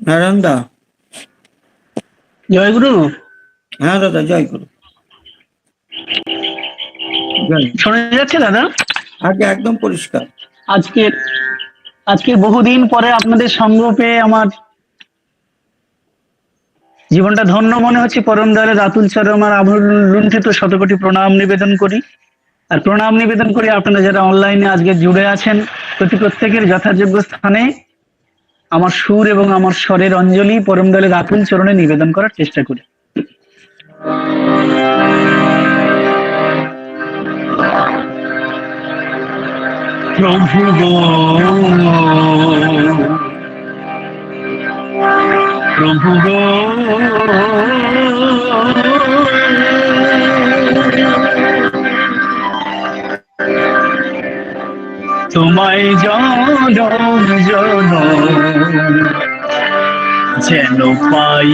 নারায়ণ দা জয় গুরু। হ্যাঁ দাদা জয় জয়। শোনা যাচ্ছে দাদা? আগে একদম পরিষ্কার। আজকে আজকে বহুদিন পরে আপনাদের সঙ্গ পেয়ে আমার জীবনটা ধন্য মনে হচ্ছে। পরম দয়ালে রাতুল চরম আমার আভর লুণ্ঠিত শতকোটি প্রণাম নিবেদন করি। আর প্রণাম নিবেদন করি আপনারা যারা অনলাইনে আজকে জুড়ে আছেন প্রতি প্রত্যেকের যথাযোগ্য স্থানে। আমার সুর এবং আমার স্বরের অঞ্জলি পরম দয়ালে রাতুল চরণে নিবেদন করার চেষ্টা করি। প্রভু গো প্রভু গো। তোমায় জনম জন যেন পাই।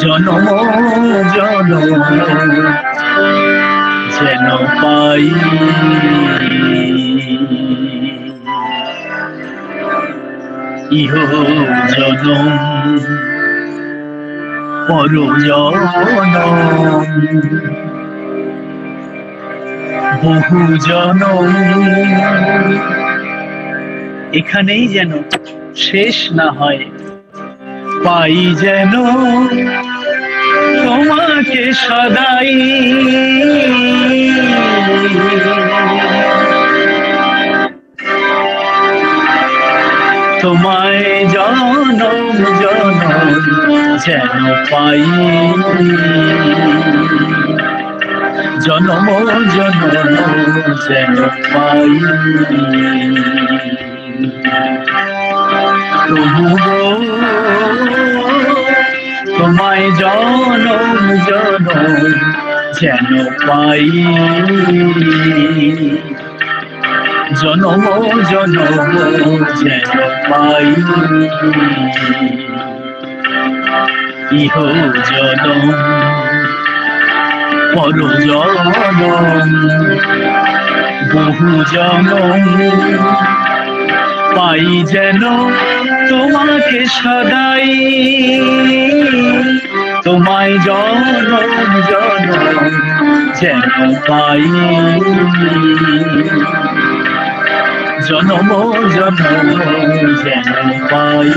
জনম জনম যেন পাই। ইহ জনম পর জনম বহু এখানেই যেন শেষ না হয়। পাই যেন তোমাকে সদাই। তোমায় জনম জনম যেন পাই। জনম জনম যেন পাই। প্রভু তোমায় জনম জনম যেন পাই। জনম জনম যেন পাই ইহ জনম পর জনম বহু জনম পাই যেন তোমাকে সদাই তোমায় জনম জনম যেন পাই জনম জনম যেন পাই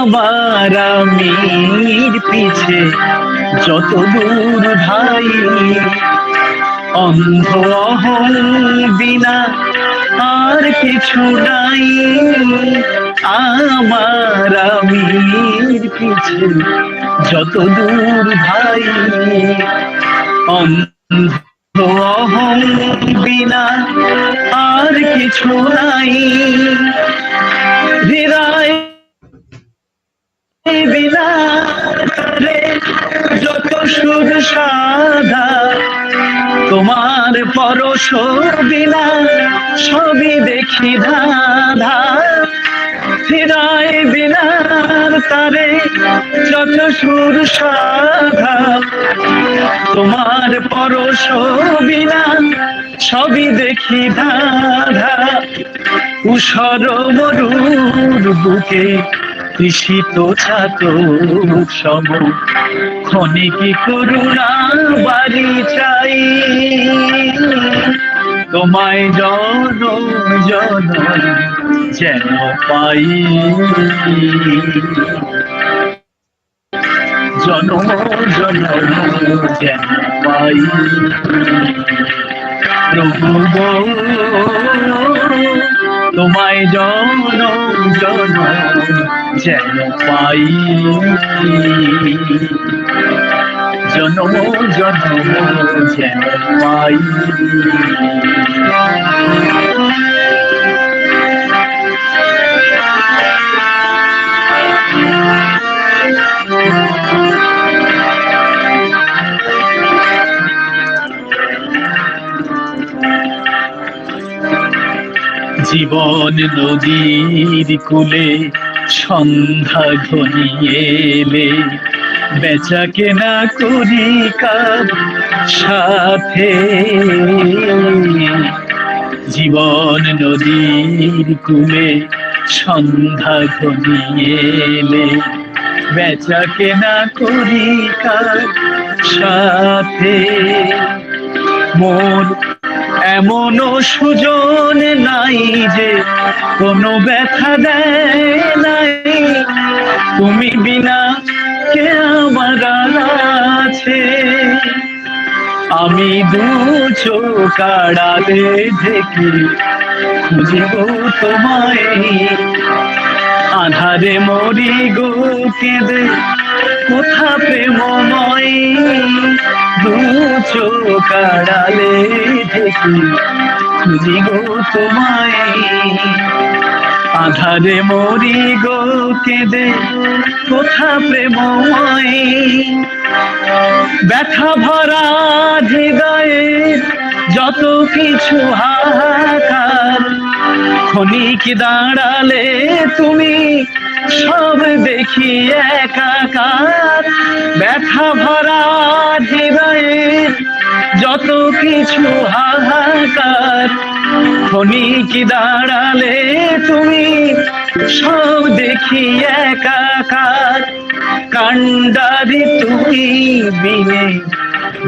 আবার আমির পিছে যত দূর ভাই অন্ধ বিনা আর কিছু নাই। আমার আমির পিছে যত দূর ভাই। অন্ধ বিনা আর কিছু নাই। হৃদয় বিনা রে, যত সুর সাধা তোমার পরশ বিনা সবই দেখি ধাঁধা। হৃদয় বিনার তারে যত সুর সাধা। তোমার পরশ বিনা, সবই দেখি ধাঁধা। উষর মরুর বুকে কৃষিত ছাত সম ক্ষণিকি করুণা বাড়ি চাই? তোমায় জন জন যেন পাই। জনম জনম যেন পাই। প্রভু তোমায় জনম যেন পাই জনম জনম যেন পাই জীবন নদীর কুলে সন্ধ্যা ঘনিয়ে এলে বেচা কেনা করি কার সাথে? জীবন নদীর কূলে সন্ধ্যা ঘনিয়ে এলে বেচা কেনা করি কার সাথে? মোর এমনও সুজন নাই যে কোনো ব্যথা দেয় নাই। তুমি বিনা কে আমার আছে? আমি দু চোখ আড়ালে থেকে খুঁজব তোমায়। আধারে মরি গো কেঁদে কোথা প্রেমময়? চোখ আড়ালে থেকে খুঁজি গো তোমায়। আধারে মরি গো কেঁদে, কোথা প্রেমময়। ব্যথা ভরা হৃদয়ে যত কিছু হাহাকার, ক্ষণিক দাঁড়ালে তুমি সব দেখি একাকার। ব্যথা ভরা হৃদয়ে যত কিছু হাহাকার। ক্ষণিক দাঁড়ালে তুমি? সব দেখি একাকার। কান্ডারি তুমি বিনে,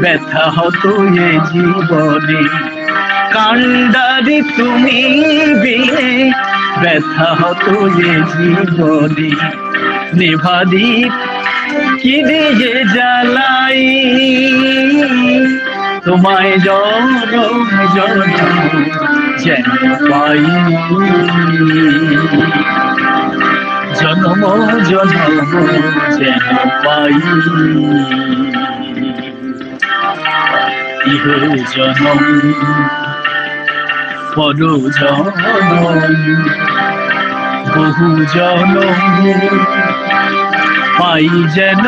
ব্যথা হতো এ জীবনে। কান্ডারি তুমি বিনে ব্যথা হতো এ জীবনে নেভাদীপ কি দিয়ে জ্বালাই? তোমায় জনম জনম যেন পাই জনম জনম যেন পাই ইহ জনম। বহু জনম পাই যেন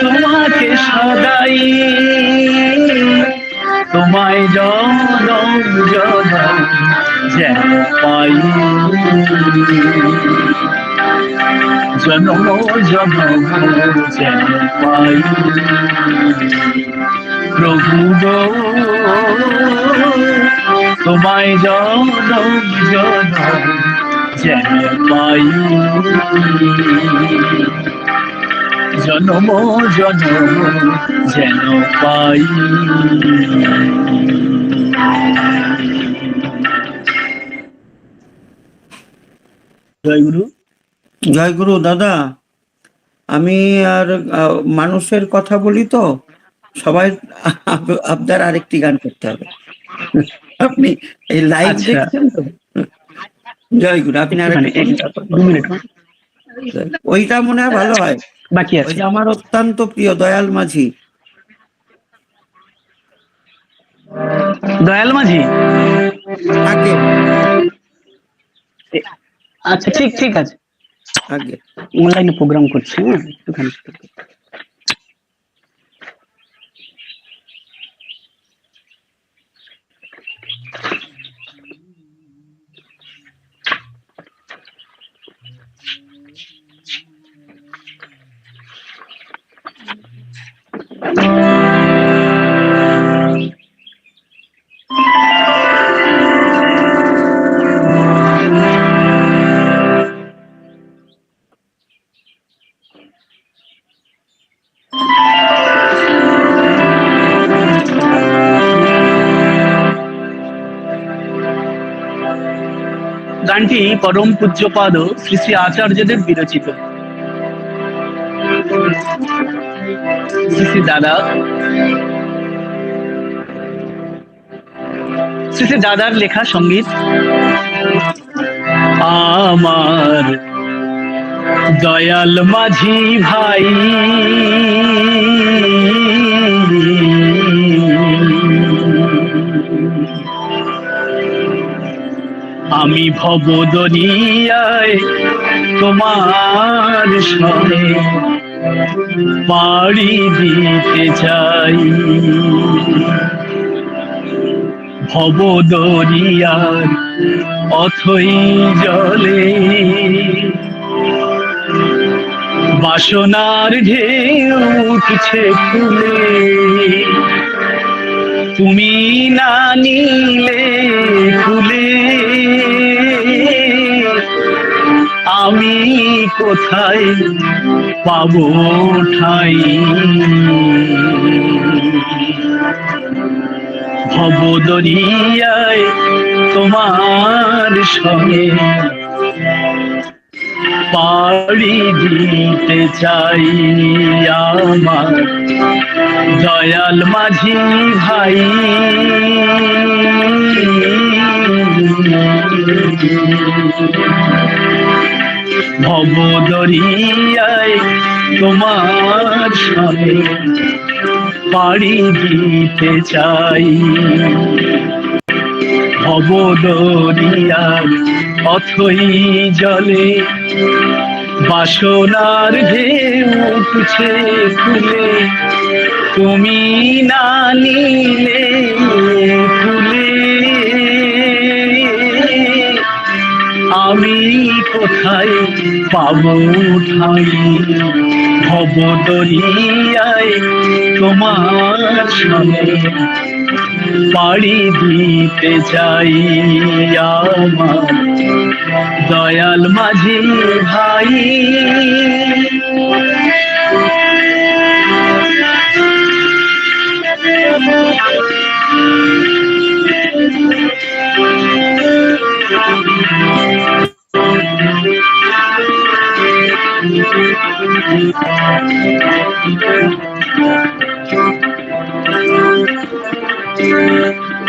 তোমাকে সদাই তোমায় জনম জনম যেন পাই জনম জনম যেন পাই প্রভু তোমায় জনম জনম যেন পাই। জনম জনম যেন পাই। জয়গুরু জয় গুরু, দাদা। আমি আর মানুষের কথা বলি তো? সবাই আপ- আপনার আরেকটি গান করতে হবে। আপনি এই লাইভ আচ্ছা। দেখছেন তো? জয় গুরু আপনি ওইটা মনে হয় ভালো হয়। বাকি আছে। আমার অত্যন্ত প্রিয় দয়াল মাঝি। দয়াল মাঝি? আগে। আচ্ছা ঠিক ঠিক আছে। আগে। অনলাইনে প্রোগ্রাম করছি হ্যাঁ একটুখানি। গানটি পরম পূজ্যপাদ শ্রী শ্রী আচার্যদেব বিরচিত। শ্রী শ্রী দাদা। শ্রী শ্রী দাদার লেখা সংগীত। আমার দয়াল মাঝি ভাই। আমি ভব দরিয়ায় তোমার সনে পাড়ি দিতে চাই। ভব দরিয়ার অথই জলে বাসনার ঢেউ উঠছে ফুলে। তুমি না নিলে খুলে আমি কোথায় পাব ঠাই? ভবদরিয়ায় তোমার সঙ্গে পাড়ি দিতে চাই আমার। দয়াল মাঝি ভাই। ভবদরিয়ায় তোমার সঙ্গে পাড়ি দিতে চাই। ভবদরিয়ার অথই জলে বাসনার ঢেউ উঠছে খুলে তুমি না নিলে খুলে আমি কোথায় পাবো ঠাই? ভবদরিয়ায় তোমার সঙ্গে পাড়ি দিতে চাই আমার। দয়াল মাঝি ভাই।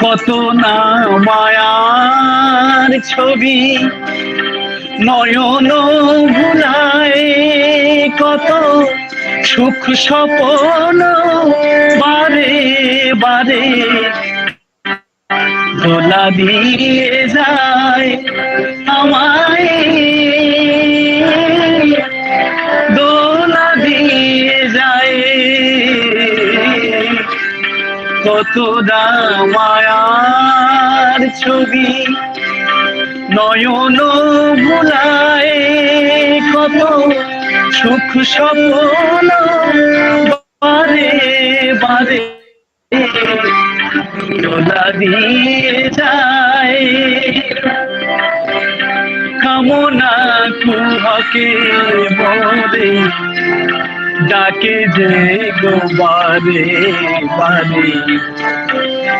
কত না ছবি, নয়ন ভুলায় কত সুখ স্বপন বারে বারে। দোলা দিয়ে যায় আমায়। দোলা দিয়ে যায়। কত মায়ার ছবি। নয়ন ভুলায় কত সুখ স্বপ্ন বারে বারে। দোলা দিয়ে যায়। কামনা কুহকে মরে, ডাকে যে গো বারে বারে।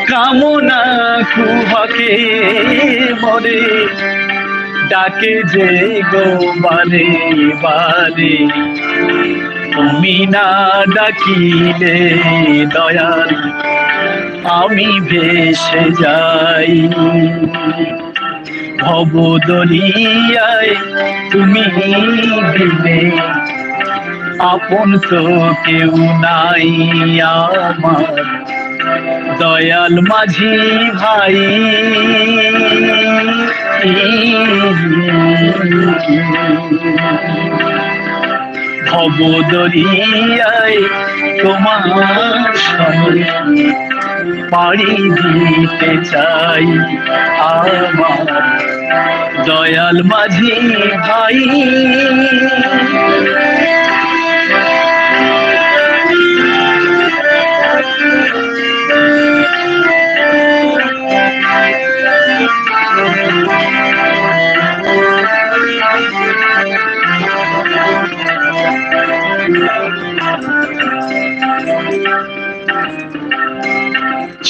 কামনা কুহকে মরে। ডাকে যে গো বারে বারে। তুমি না ডাকিলে দয়াল, আমি ভেসে যাই। ভবদলিয়ায় তুমি দিলে, আপন তো কেউ নাই আমার। দয়াল মাঝি ভাই। ভবদরিয়ায় তোমার সঙ্গে পাড়ি দিতে চাই আমার দয়াল মাঝি ভাই।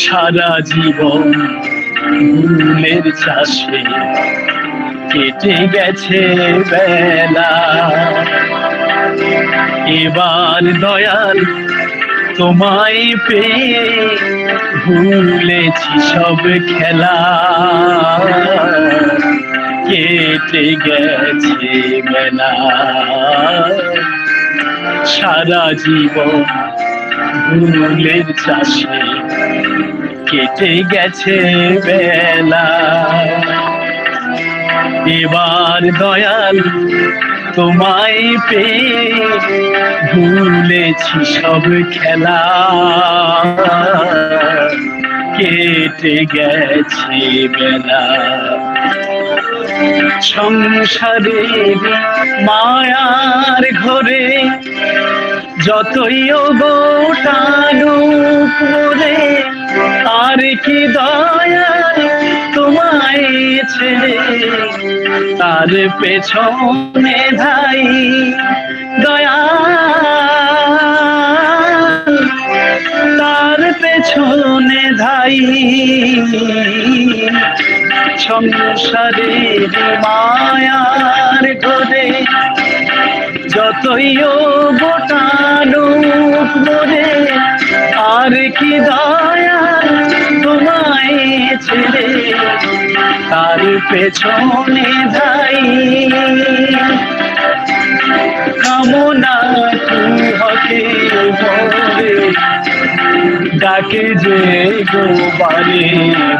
সারা জীবন ফুলের চাষে কেটে গেছে বেলা। এবার দয়াল তোমায় পেয়ে ভুলেছি সব খেলা। কেটে গেছে বেলা। সারা জীবন ভুলের চাষে কেটে গেছে বেলা। এবার দয়াল তোমায় পেয়ে ভুলেছি সব খেলা। কেটে গেছে বেলা। সংসারের মায়ার ঘরে যতই গোটানুক মোরে আর কি দয়া তোমায় ছেড়ে? তার পেছনে ধাই দয়া তার পেছনে ধাই সংসারের মায়ার ঘরে। যতই গোটানো মরে আর কি দয়া তার পেছনে ধাই। কামনা হকে ভরে, ডাকে যে গো বারে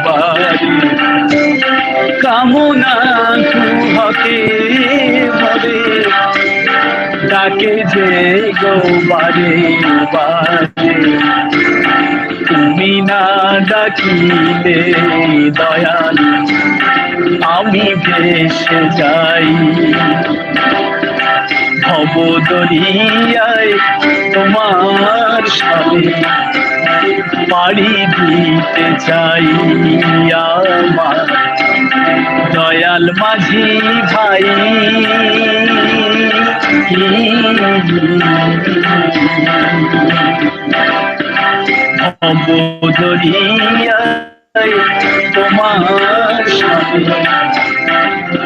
বারে। কামনা হকে ভরে, ডাকে যে গো বারে। তুমি না ডাকিলে দয়াল আমি ভেসে যাই। ভবদরিয়ায় তোমার সাথে পাড়ি দিতে চাই আমার দয়াল মাঝি ভাই। ভবদরিয়ায় তোমার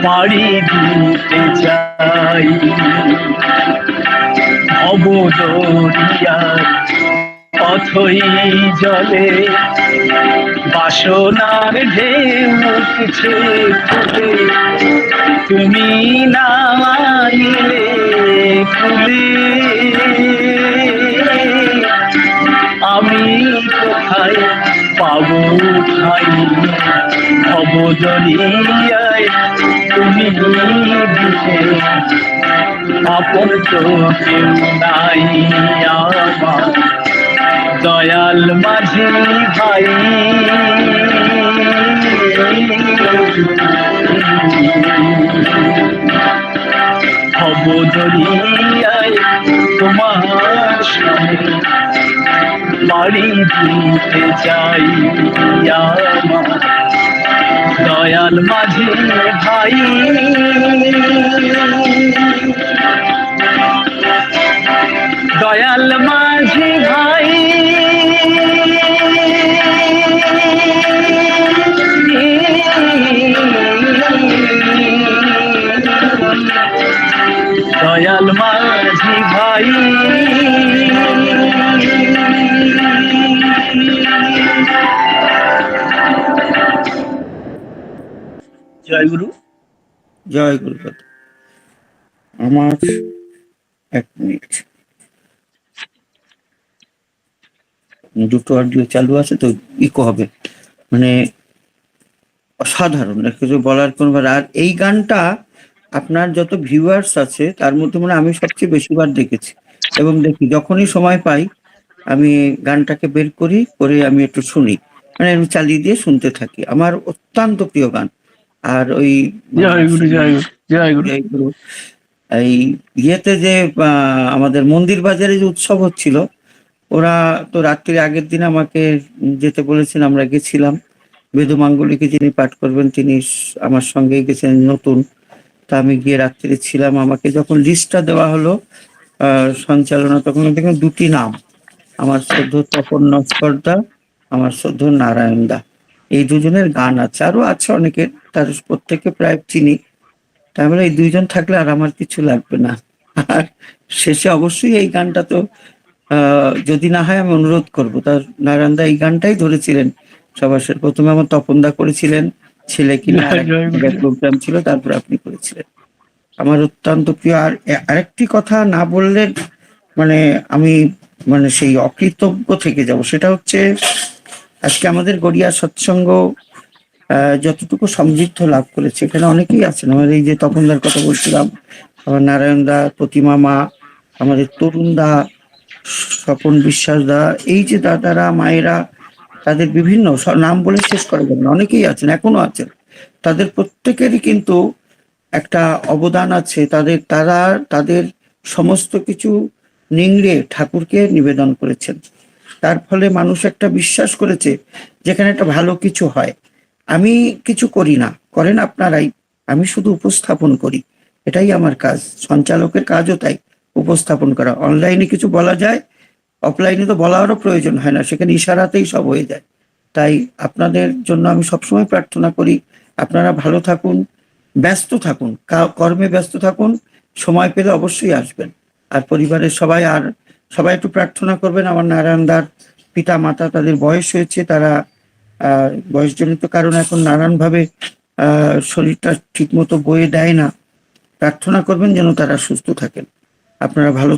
পাড়ি দিতে চাই অবদরিয়ার পথই জলে বাসনার ঢেউ খুলে তুমি না খুলে আমি কোথায় পাবো ঠাই অবদরিয়ায় তুমি দিতে আপন তো কেউ নাই আমার দয়াল মাঝি ভাই অবদরিয়ায় তোমার সামনে বাড়ি দিতে চাই দয়াল মাঝে ভাই। দয়াল মাঝি ভাই। জয় গুরু জয় গুরুপদ আমার এক মিনিট। দুটো অডিও চালু আছে তো ইকো হবে। মানে অসাধারণ। কিছু বলার কোনো আর এই গানটা আপনার যত ভিউয়ার্স আছে, তার মধ্যে মানে আমি সবচেয়ে বেশিবার দেখেছি। এবং দেখি, যখনই সময় পাই, আমি গানটাকে বের করি, করে আমি একটু শুনি। মানে আমি চালিয়ে দিয়ে শুনতে থাকি। আমার অত্যন্ত প্রিয় গান। আর ওই গুরু। এই ইয়েতে যে আমাদের মন্দির বাজারে যে উৎসব হচ্ছিল ওরা তো রাত্রির আগের দিন আমাকে যেতে বলেছেন আমরা গেছিলাম। বেদু মাঙ্গলিকে যিনি পাঠ করবেন তিনি আমার সঙ্গে গেছেন নতুন। তা আমি গিয়ে রাত্রে ছিলাম। আমাকে যখন লিস্টটা দেওয়া হলো আহ, সঞ্চালনা তখন দেখলাম দুটি নাম। আমার শ্রদ্ধ তপন নস্করদা আমার শ্রদ্ধ নারায়ণ দা। এই দুজনের গান আছে। আরও আছে অনেকের। তার প্রত্যেকে প্রায় চিনি। তাই বলে এই দুইজন থাকলে আর আমার কিছু লাগবে না। আর শেষে অবশ্যই এই গানটা তো যদি না হয় আমি অনুরোধ করব। তার নারায়ণদা এই গানটাই ধরেছিলেন সবার। প্রথমে আমার তপনদা করেছিলেন ছেলে কিনা। প্রোগ্রাম ছিল তারপর আপনি করেছিলেন। আমার অত্যন্ত প্রিয়। আর আরেকটি কথা না বললে মানে আমি মানে সেই অকৃতজ্ঞ থেকে যাব। সেটা হচ্ছে আজকে আমাদের গড়িয়া সৎসঙ্গ যতটুকু সমৃদ্ধ লাভ করেছে, এখানে অনেকেই আছেন। আমার এই যে তপনদার কথা বলছিলাম, আমার নারায়ণ দা, প্রতিমা মা, আমাদের তরুণ দা, স্বপন বিশ্বাস দা, এই যে দাদারা, মায়েরা, তাদের বিভিন্ন নাম বলে শেষ করা যাবে না। অনেকেই আছেন, এখনও আছেন। তাদের প্রত্যেকেরই কিন্তু একটা অবদান আছে। তাদের, তারা, তাদের সমস্ত কিছু নিংড়ে ঠাকুরকে নিবেদন করেছেন। তার ফলে মানুষ একটা বিশ্বাস করেছে, যেখানে একটা ভালো কিছু হয়। আমি কিছু করি না। করেন আপনারাই। আমি শুধু উপস্থাপন করি। এটাই আমার কাজ। সঞ্চালকের কাজও তাই, উপস্থাপন করা। অনলাইনে কিছু বলা যায়, অফলাইনে তো বলারও প্রয়োজন হয় না। সেখানে ইশারাতেই সব হয়ে যায়। তাই আপনাদের জন্য আমি সবসময় প্রার্থনা করি, আপনারা ভালো থাকুন, ব্যস্ত থাকুন কর্মে ব্যস্ত থাকুন, সময় পেলে অবশ্যই আসবেন। আর পরিবারের সবাই আর সবাই একটু প্রার্থনা করবেন। আমার নারায়ণদার পিতা মাতা তাদের বয়স হয়েছে, তারা বয়সজনিত কারণে এখন নানানভাবে শরীরটা ঠিকমতো বয়ে দেয় না। প্রার্থনা করবেন যেন তারা সুস্থ থাকেন। আপনারা ভালো